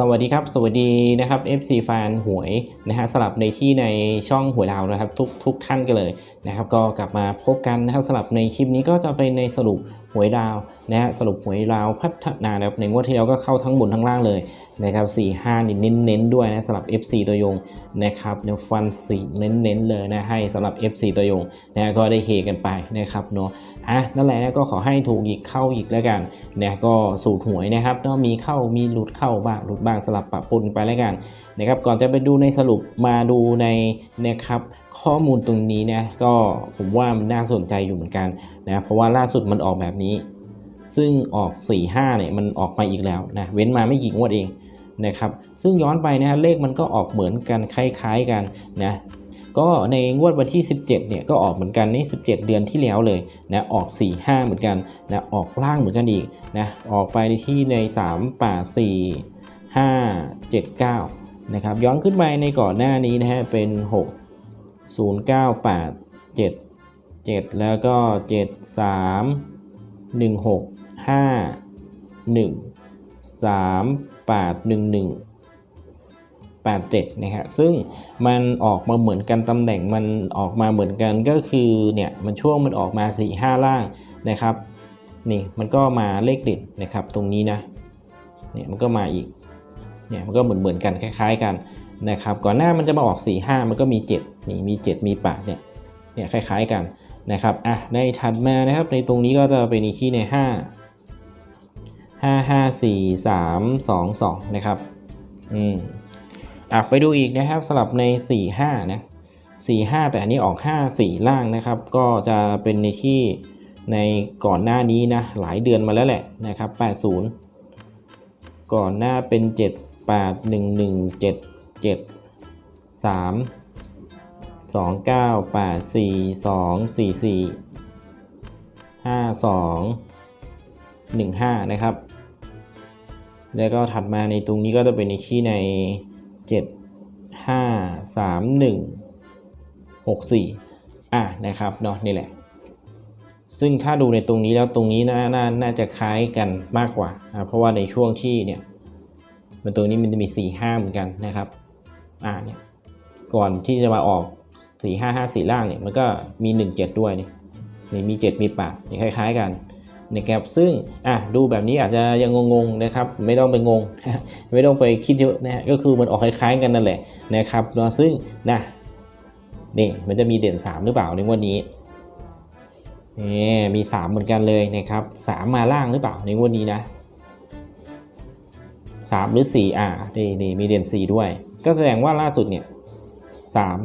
สวัสดีครับ สวัสดีนะครับ FC แฟนหวยนะฮะสลับในที่ในช่องหวยดาวนะครับ ทุกทุกท่านกันเลยนะครับ ก็กลับมาพบกันนะครับสลับในคลิปนี้ก็จะเป็นในสรุปหวยดาวนะฮะสรุปหวยดาวพัฒนานะครับในงวดที่แล้วก็เข้าทั้งบนทั้งล่างเลยนะครับ4 5นี่เน้นเน้นด้วยนะสำหรับ FC ตัวยงนะครับเนฟันสีเน้นเน้นเลยนะให้สำหรับ FC ตัวยงนะฮะก็ได้เฮกันไปนะครับเนาะ อะนั่นแหละก็ขอให้ถูกอีกเข้าอีกแล้วกันนะก็สูตรหวยนะครับก็มีเข้ามีหลุดเข้าบ้างหลุดบ้างสลับปะปนไปแล้วกันนะครับก่อนจะไปดูในสรุปมาดูในนะครับข้อมูลตรงนี้นะก็ผมว่ามันน่าสนใจอยู่เหมือนกันนะเพราะว่าล่าสุดมันออกแบบนี้ ซึ่งออก 4 5เนี่ยมันออกมาอีกแล้วนะเว้นมาไม่กี่งวดเองนะครับซึ่งย้อนไปนะฮะเลขมันก็ออกเหมือนกันคล้ายๆกันนะ ก็ในงวดวันที่ 17 เนี่ยก็ออกเหมือนกันใน 17 เดือนที่แล้วเลยนะออก 4 5 เหมือนกันนะออกล่างเหมือนกันอีกนะออกไปที่ใน3 8 4 5 7 9 นะครับย้อนขึ้นไปในก่อนหน้านี้นะฮะเป็น 6 0 9 8 7 7 แล้วก็ 7 3 1 6ห้าหนึ่งสามแปดหนึ่งหนึ่งแปดเจ็ดนะฮะซึ่งมันออกมาเหมือนกันตำแหน่งมันออกมาเหมือนกันก็คือเนี่ยมันช่วงมันออกมา4ี่ห้าล่างนะครับนี่มันก็มาเลขเด็ดนะครับตรงนี้นะเนี่ยมันก็มาอีกเนี่ยมันก็เหมือนเหมือนกันคล้าย ๆ กันนะครับก่อนหน้ามันจะมาออก4ี่ห้ามันก็มี 7 นี่มี 7 มี8เนี่ยเนี่ยคล้าย ๆกันนะครับอะในถัดมานะครับในตรงนี้ก็จะเป็นอีกที่ใน5ห้าห้าสี่สามสองสองนะครับอืม อะไปดูอีกนะครับสลับในสี่ห้านะสี่ห้าแต่อันนี้ออกห้าสี่ล่างนะครับ ก็จะเป็นในที่ในก่อนหน้านี้นะหลายเดือนมาแล้วแหละนะครับแปดศูนย์ก่อนหน้าเป็นเจ็ดแปดหนึ่งหนึ่งเจ็ดเจ็ดสามสองเก้าแปดสี่สองสี่สี่ห้าสอง15 นะครับ แล้วก็ถัดมาในตรงนี้ก็จะเป็นในที่ใน 7 5 3 1 6 4 อะนะครับเนาะนี่แหละ ซึ่งถ้าดูในตรงนี้แล้วตรงนี้นานาน่าจะคล้ายกันมากกว่าอะเพราะว่าในช่วงที่เนี่ยมันตรงนี้มันจะมี 4 5 เหมือนกันนะครับอ่าเนี่ยก่อนที่จะมาออก 4 5 5 4 ล่างเนี่ยมันก็มี 1 7 ด้วยนี่นี่มี 7 มี8นี่คล้าย ๆ กัน นะครับซึ่งอะดูแบบนี้อาจจะยังงงๆนะครับไม่ต้องไปงง ไม่ต้องไปคิดเยอะนะฮะก็คือมันออกคล้ายๆกันนั่นแหละนะครับนะซึ่งนะนี่มันจะมีเด่น 3 หรือเปล่าในงวันนี้นี่มี 3 เหมือนกันเลยนะครับ 3 มาล่างหรือเปล่าในงวันนี้นะ3หรือ4อ่านี่นี่มีเด่น 4 ด้วย ก็แสดงว่าล่าสุดเนี่ย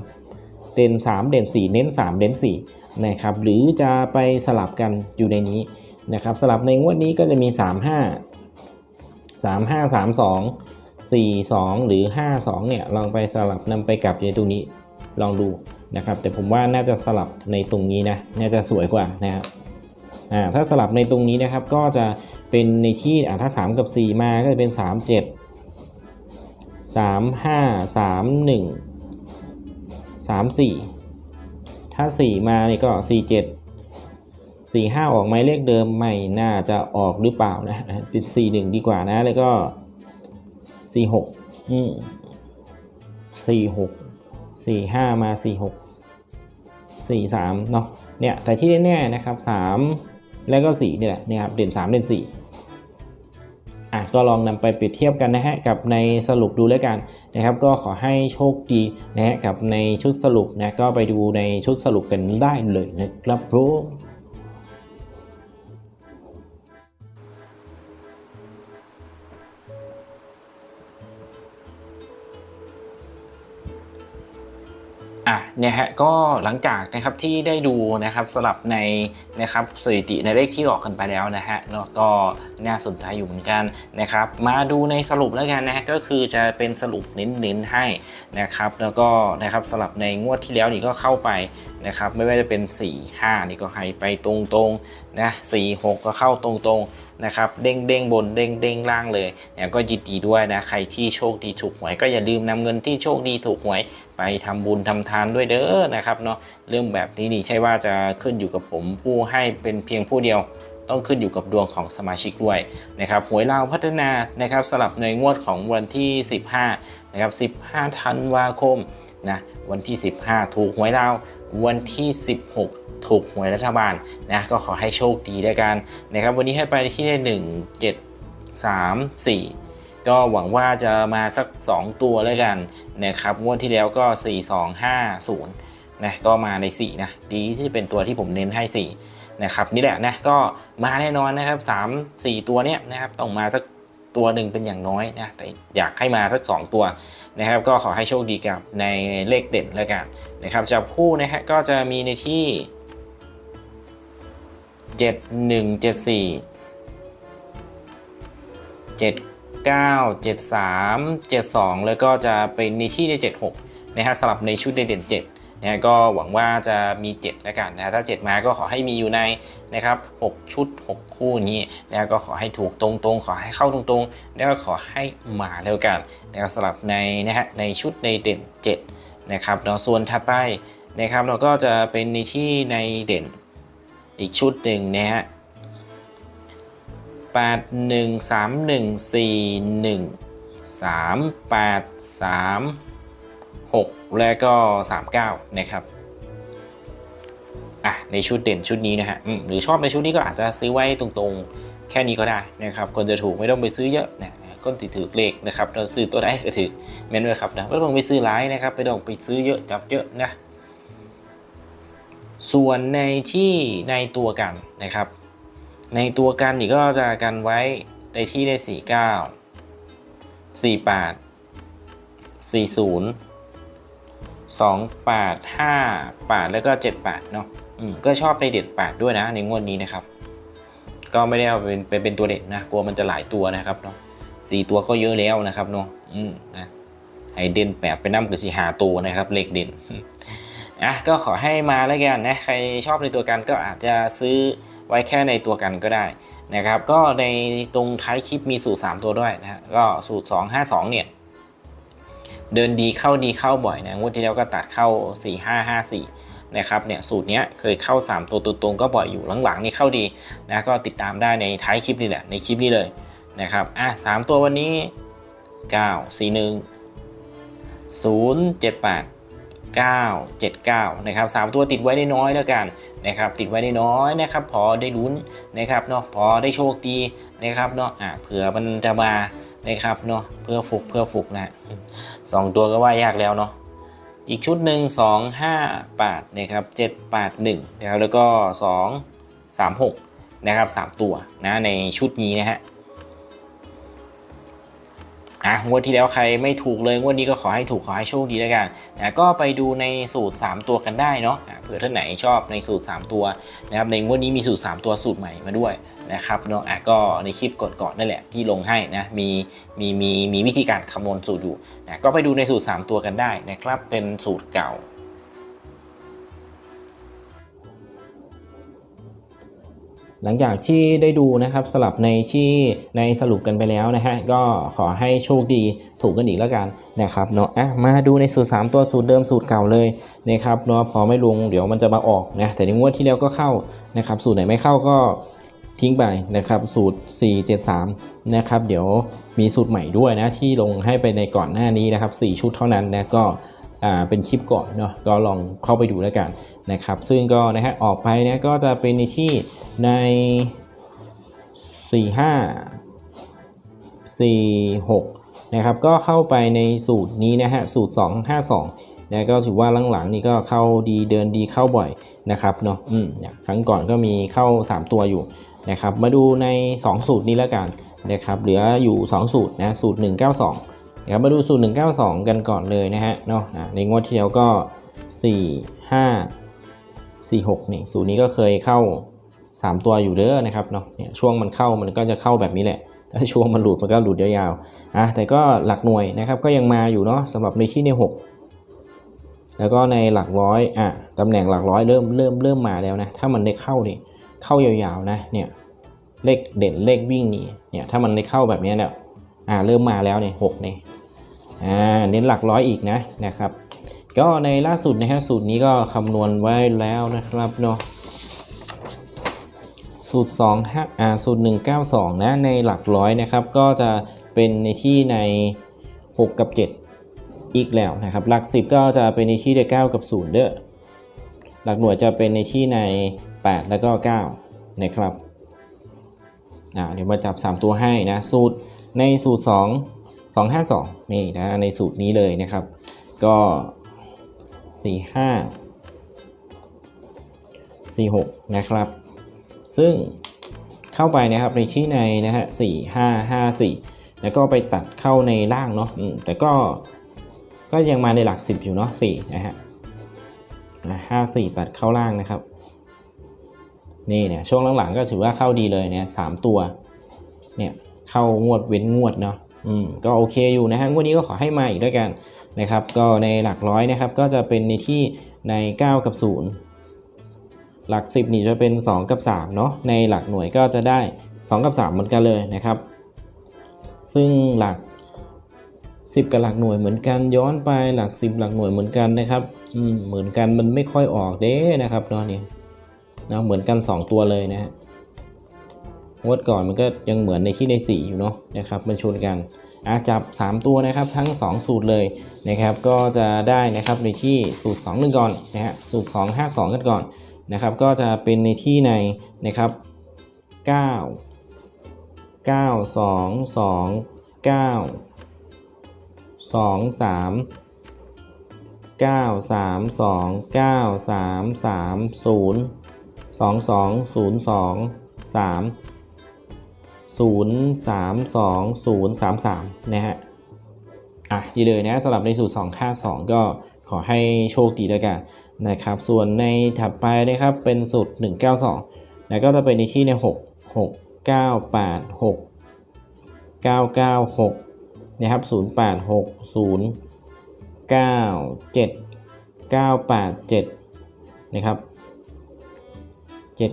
3เด่น 3 เด่น 4 เน้น 3 เด่น4นะครับหรือจะไปสลับกันอยู่ในนี้ นะครับสลับในงวดนี้ก็จะมี 3 5 3 5 3 2 4 2 หรือ 5 2เนี่ยลองไปสลับนำไปกลับในตรงนี้ลองดูนะครับ แต่ผมว่าน่าจะสลับในตรงนี้นะน่าจะสวยกว่านะครับอ่าถ้าสลับในตรงนี้นะครับก็จะเป็นในที่อ่าถ้า 3 กับ 4 มาก็จะเป็น 3 7 3 5 3 1 3 4 ถ้า 4 มาเนี่ยก็ 4 7 สี่ห้าออกไหมเลขเดิมไม่น่าจะออกหรือเปล่านะเป็นสี่หนึ่งดีกว่านะ แล้วก็สี่หกอืมสี่หกสี่ห้ามาสี่หกสี่สามเนาะเนี่ยแต่ที่แน่ๆนะครับสามแล้วก็สี่นี่แหละครับเด่นสามเด่นสี่อะก็ลองนำไปเปรียบเทียบกันนะฮะกับในสรุปดูแล้วกันนะครับ ก็ขอให้โชคดีนะฮะกับในชุดสรุปนะก็ไปดูในชุดสรุปกันได้เลยนะครับผม อะเนี่ยฮะก็หลังจากนะครับที่ได้ดูนะครับสลับในนะครับสถิติในเลขที่ออกกันไปแล้วนะฮะแล้วก็น่าสนใจอยู่เหมือนกันนะครับ มาดูในสรุปแล้วกันนะฮะก็คือจะเป็นสรุปเน้นๆให้นะครับ แล้วก็นะครับสลับในงวดที่แล้วนี่ก็เข้าไป นะครับไม่ว่าจะเป็น 4 5 นี่ก็ให้ไปตรงๆนะ4 6 ก็เข้าตรงๆนะครับเด้งเด้งบนเด้งเด้งล่างเลยเนี่ยก็ยินดีด้วยนะใครที่โชคดีถูกหวยก็อย่าลืมนำเงินที่โชคดีถูกหวยไปทำบุญทำทานด้วยเด้อนะครับเนาะเรื่องแบบนี้นี่ใช่ว่าจะขึ้นอยู่กับผมผู้ให้เป็นเพียงผู้เดียวต้องขึ้นอยู่กับดวงของสมาชิกด้วยนะครับหวยลาวพัฒนานะครับสลับในงวดของวันที่ 15นะครับ15ธันวาคมนะวันที่ 15 ถูกหวยลาว วันที่ 16 ถูกหวยรัฐบาลนะก็ขอให้โชคดีด้วยกันนะครับวันนี้ให้ไปที่ได้ 1 7 3 4ก็หวังว่าจะมาสัก 2 ตัวแล้วกันนะครับงวดที่แล้วก็ 4 2 5 0นะก็มาใน 4 นะ ดีที่เป็นตัวที่ผมเน้นให้ 4 นะครับ นี่แหละนะก็มาแน่นอนนะครับ 3 4 ตัวเนี้ยนะครับต้องมาสัก ตัวหนึ่งเป็นอย่างน้อยนะแต่อยากให้มาสัก 2 ตัวนะครับ ก็ขอให้โชคดีกับในเลขเด่นแล้วกันนะครับจับคู่นะฮะก็จะมีในที่ 7 1 7 4 7 9 7 3 7 2 แล้วก็จะเป็นในที่ใน 76นะฮะสลับในชุดเด่น7 นะก็หวังว่าจะมี7แล้วกันนะถ้า 7 มาก็ขอให้มีอยู่ในนะครับ6ชุด 6 คู่นี้นะก็ขอให้ถูกตรงๆ ขอให้เข้าตรงๆ แล้วก็ขอให้มาแล้วกันนะครับสลับในนะฮะในชุดในเด่น 7 นะครับเนาะส่วนถัดไปนะครับเราก็จะเป็นในที่ในเด่นอีกชุดหนึ่งนะฮะ8 1 3 1 4 1 3 8 3 6 และก็ 39 นะครับอะในชุดเด่นชุดนี้นะฮะหรือชอบในชุดนี้ก็อาจจะซื้อไว้ตรงๆ แค่นี้ก็ได้นะครับคนจะถูกไม่ต้องไปซื้อเยอะนะก็ติดถือเลขนะครับเราซื้อตัวไหนก็ถือเม้นไว้ครับนะไม่ต้องไปซื้อหลายนะครับไม่ต้องไปซื้อเยอะจับเยอะนะส่วนในที่ในตัวกันนะครับ ในตัวกันนี่ก็จะกันไว้ในที่ได้ 49 48 40 28 58 แล้วก็ 78เนาะก็ชอบในเด็ด 8 ด้วยนะในงวดนี้นะครับ ก็ไม่ได้เอาเป็นเป็นเป็นตัวเด็ดนะกลัวมันจะหลายตัวนะครับเนาะสี่ตัวก็เยอะแล้วนะครับเนาะอืมนะให้เด่นแปดไปนั่กับสีหาตัวนะครับเลขเด่นอะก็ขอให้มาแล้วกันนะใครชอบในตัวกันก็อาจจะซื้อไว้แค่ในตัวกันก็ได้นะครับ ก็ในตรงท้ายคลิปมีสูตร 3 ตัวด้วยนะฮะก็สูตร 2 5 2 เนี่ย เดินดีเข้าดีเข้าบ่อยนะงวดที่แล้วก็ตัดเข้า 4 5 5 4นะครับเนี่ยสูตรเนี้ยเคยเข้า 3 ตัวตรงๆก็บ่อยอยู่หลังๆนี่เข้าดีนะก็ติดตามได้ในท้ายคลิปนี่แหละในคลิปนี้เลยนะครับอะสามตัววันนี้ 9 4 1 0 7 8 979นะครับ3ตัวติดไว้ได้น้อยแล้วกันนะครับติดไว้ได้น้อยนะครับพอได้ลุ้นนะครับเนาะพอได้โชคดีนะครับเนาะอะเผื่อมันจะมานะครับเนาะเพื่อฟุกเพื่อฟุกนะสองตัวก็ว่ายากแล้วเนาะอีกชุดหนึ่ง2 5 8นะครับ7 8 1นะครับแล้วก็ 2 3 6นะครับ3ตัวนะในชุดนี้นะฮะ นะงวดที่แล้วใครไม่ถูกเลยงวดนี้ก็ขอให้ถูกขอให้โชคดีแล้วกันนะก็ไปดูในสูตร 3 ตัวกันได้เนาะอะเผื่อท่านไหนชอบในสูตร 3 ตัวนะครับในงวดนี้มีสูตร 3 ตัวสูตรใหม่มาด้วยนะครับเนาะอะก็ในคลิปก่อนๆนั่นแหละที่ลงให้นะมีมีมีมีวิธีการคำนวณสูตรอยู่นะก็ไปดูในสูตร 3 ตัวกันได้นะครับเป็นสูตรเก่า หลังจากที่ได้ดูนะครับสลับในที่ในสรุปกันไปแล้วนะฮะก็ขอให้โชคดีถูกกันอีกแล้วกันนะครับเนาะอะมาดูในสูตร 3 ตัวสูตรเดิมสูตรเก่าเลยนะครับเนาะพอไม่ลงเดี๋ยวมันจะมาออกนะแต่ในงวดที่แล้วก็เข้านะครับสูตรไหนไม่เข้าก็ทิ้งไปนะครับสูตร 473 นะครับ เดี๋ยวมีสูตรใหม่ด้วยนะที่ลงให้ไปในก่อนหน้านี้นะครับ 4 ชุดเท่านั้นนะก็ เป็นคลิปก่อนเนาะก็ลองเข้าไปดูแล้วกันนะครับ ซึ่งก็นะฮะออกไปนะก็จะเป็นในที่ใน 4 5 4 6นะครับก็เข้าไปในสูตรนี้นะฮะสูตร 2 5 2นะก็ถือว่าหลังๆนี่ก็เข้าดีเดินดีเข้าบ่อยนะครับเนาะอืมครั้งก่อนก็มีเข้า 3 ตัวอยู่นะครับมาดูใน 2 สูตรนี้แล้วกันนะครับเหลืออยู่ 2 สูตรนะสูตร 192 นะครับมาดูสูตร192 กันก่อนเลยนะฮะเนาะในงวดที่แล้วก็ 4 5 46 นี่สูตรนี้ก็เคยเข้า 3 ตัวอยู่เด้อนะครับเนาะเนี่ยช่วงมันเข้ามันก็จะเข้าแบบนี้แหละถ้าช่วงมันหลุดมันก็หลุดยาวๆอะแต่ก็หลักหน่วยนะครับก็ยังมาอยู่เนาะสำหรับในที่ใน 6 แล้วก็ในหลักร้อยอะตำแหน่งหลักร้อยเริ่มเริ่มเริ่มมาแล้วนะถ้ามันได้เข้านี่เข้ายาวๆนะเนี่ยเลขเด่นเลขวิ่งนี่เนี่ยถ้ามันได้เข้าแบบนี้เนี่ย อ่าเริ่มมาแล้วเนี่ยหกเนี่ยอ่าเน้นหลักร้อยอีกนะนะครับ ก็ในล่าสุดนะฮะสูตรนี้ก็คำนวณไว้แล้วนะครับเนาะสูตร2 5อ่าสูตร 192 นะ ในหลักร้อยนะครับ ก็จะเป็นในที่ใน 6 กับ 7 อีกแล้วนะครับ หลัก 10 ก็จะเป็นในที่ใน9กับ0เด้อ หลักหน่วยจะเป็นในที่ใน 8 แล้วก็9นะครับ อ่า เดี๋ยวมาจับ 3 ตัวให้นะ สูตร ในสูตร 2 252 นี่นะในสูตรนี้เลยนะครับ ก็สี่ห้าสี่หกนะครับ ซึ่งเข้าไปนะครับในที่ในนะฮะสี่ห้าห้าสี่แล้วก็ไปตัดเข้าในล่างเนาะแต่ก็ก็ยังมาในหลักสิบอยู่เนาะสี่นะฮะห้าสี่ตัดเข้าล่างนะครับ นี่เนี่ยช่วงหลังๆก็ถือว่าเข้าดีเลยเนี่ยสามตัวเนี่ย เข้างวดเว้นงวดเนาะอืมก็โอเคอยู่นะฮะงวดนี้ก็ขอให้มาอีกด้วยกันนะครับ ก็ในหลักร้อยนะครับ ก็จะเป็นในที่ใน 9 กับ 0 หลัก 10 นี่จะเป็น 2 กับ3เนาะในหลักหน่วยก็จะได้ 2 กับ 3 เหมือนกันเลยนะครับ ซึ่งหลัก 10 กับหลักหน่วยเหมือนกันย้อนไปหลัก 10 หลักหน่วยเหมือนกันนะครับอืมเหมือนกันมันไม่ค่อยออกเด้นะครับเนาะนี่นะเหมือนกัน 2 ตัวเลยนะฮะ งวดก่อนมันก็ยังเหมือนในที่ใน4อยู่เนาะนะครับมันชนกันอาจับ 3 ตัวนะครับทั้ง 2 สูตรเลยนะครับก็จะได้นะครับในที่สูตร2 1ก่อนนะฮะสูตร 2 5 2 กันก่อนนะครับก็จะเป็นในที่ในนะครับ 9 9 2 2 9 2 3 9 3 2 9 3 3 0 2 2 0 2 3 0 3 2 0 3 3นะฮะอะดีเลยนะสำหรับในสูตร2 5 2ก็ขอให้โชคดีแล้วกันนะครับ ส่วนในถัดไปนะครับเป็นสูตร 192 แล้วก็จะเป็นในที่ใน 6 6 9 8 6 9 9 6 นะครับ 0 8 6 0 9 7 9 8 7 นะครับ 799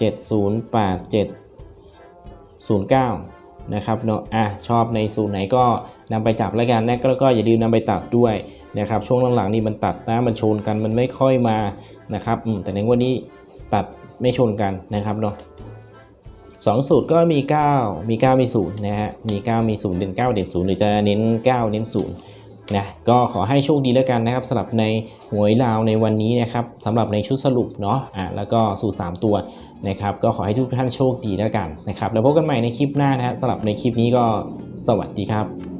7087 09 นะครับเนาะอะชอบในสูตรไหนก็นำไปจับแล้วกันนะแล้วก็อย่าลืมนำไปตัดด้วยนะครับช่วงหลังๆนี่มันตัดนะมันชนกันมันไม่ค่อยมานะครับแต่ในวันนี้ตัดไม่ชนกันนะครับเนาะสองสูตรก็มี 9 มี 9 มี0นะฮะมี 9 มี0เด่น9 เด่น0หรือจะเน้น 9 เน้น0 นะก็ขอให้โชคดีแล้วกันนะครับสำหรับในหวยลาวในวันนี้นะครับสำหรับในชุดสรุปเนาะอะแล้วก็สูตร3ตัวนะครับ ก็ขอให้ทุกท่านโชคดีแล้วกันนะครับ แล้วพบกันใหม่ในคลิปหน้านะฮะสำหรับในคลิปนี้ก็สวัสดีครับ